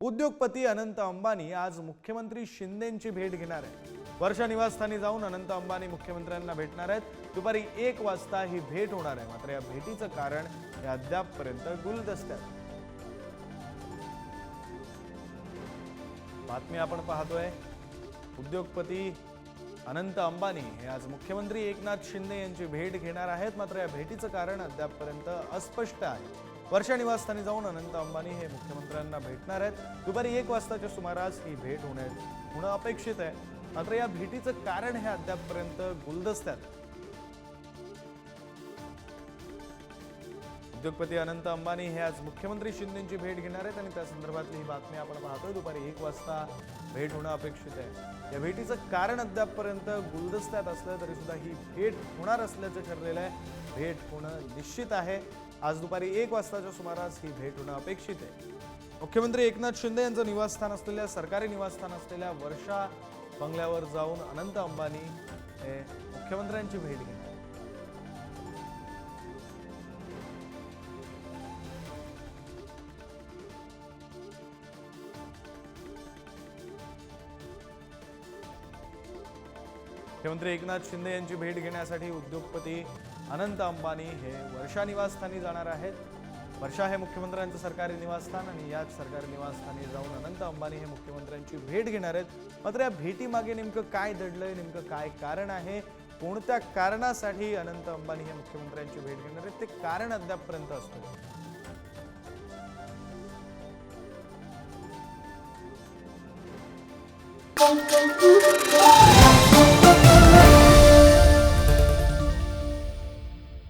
उद्योगपती अनंत अंबानी आज मुख्यमंत्री शिंदेंची भेट घेणार आहे वर्षा निवासस्थानी जाऊन अनंत अंबानी मुख्यमंत्र्यांना भेटणार आहेत. दुपारी एक वाजता ही भेट होणार आहे. मात्र या भेटीचं कारण हे अद्यापपर्यंत गुलदस्त्यात बातमी आपण पाहतोय. उद्योगपती अनंत अंबानी हे आज मुख्यमंत्री एकनाथ शिंदे यांची भेट घेणार आहेत. मात्र या भेटीचं कारण अद्यापपर्यंत अस्पष्ट आहे. वर्षा निवासस्थानी जाऊन अनंत अंबानी हे मुख्यमंत्र्यांना भेटणार आहेत. दुपारी एक वाजताच्या सुमारास ही भेट होणे होणं अपेक्षित आहे. मात्र या भेटीचं कारण हे अद्यापपर्यंत गुलदस्त्यात उद्योगपती अनंत अंबानी हे आज मुख्यमंत्री शिंदेची भेट घेणार आहेत आणि त्या संदर्भातली ही बातमी आपण पाहतोय. दुपारी एक वाजता भेट होणं अपेक्षित आहे. या भेटीचं कारण अद्यापपर्यंत गुलदस्त्यात असलं तरी सुद्धा ही भेट होणार असल्याचं ठरलेलं आहे. भेट होणं निश्चित आहे. आज दुपारी एक वाजताच्या सुमारास ही भेट होणं अपेक्षित आहे. मुख्यमंत्री एकनाथ शिंदे यांचं निवासस्थान असलेल्या सरकारी निवासस्थान असलेल्या वर्षा बंगल्यावर जाऊन अनंत अंबानी हे मुख्यमंत्र्यांची भेट घेतली मुख्यमंत्री एकनाथ शिंदे यांची भेट घेण्यासाठी उद्योगपती अनंत अंबानी हे वर्षा निवासस्थानी जाणार आहेत. वर्षा हे मुख्यमंत्र्यांचं सरकारी निवासस्थान आणि याच सरकारी निवासस्थानी जाऊन अनंत अंबानी हे मुख्यमंत्र्यांची भेट घेणार आहेत. मात्र या भेटीमागे नेमकं काय दडलंय नेमकं काय कारण आहे कोणत्या कारणासाठी अनंत अंबानी हे मुख्यमंत्र्यांची भेट घेणार आहेत ते कारण अद्यापपर्यंत असतं.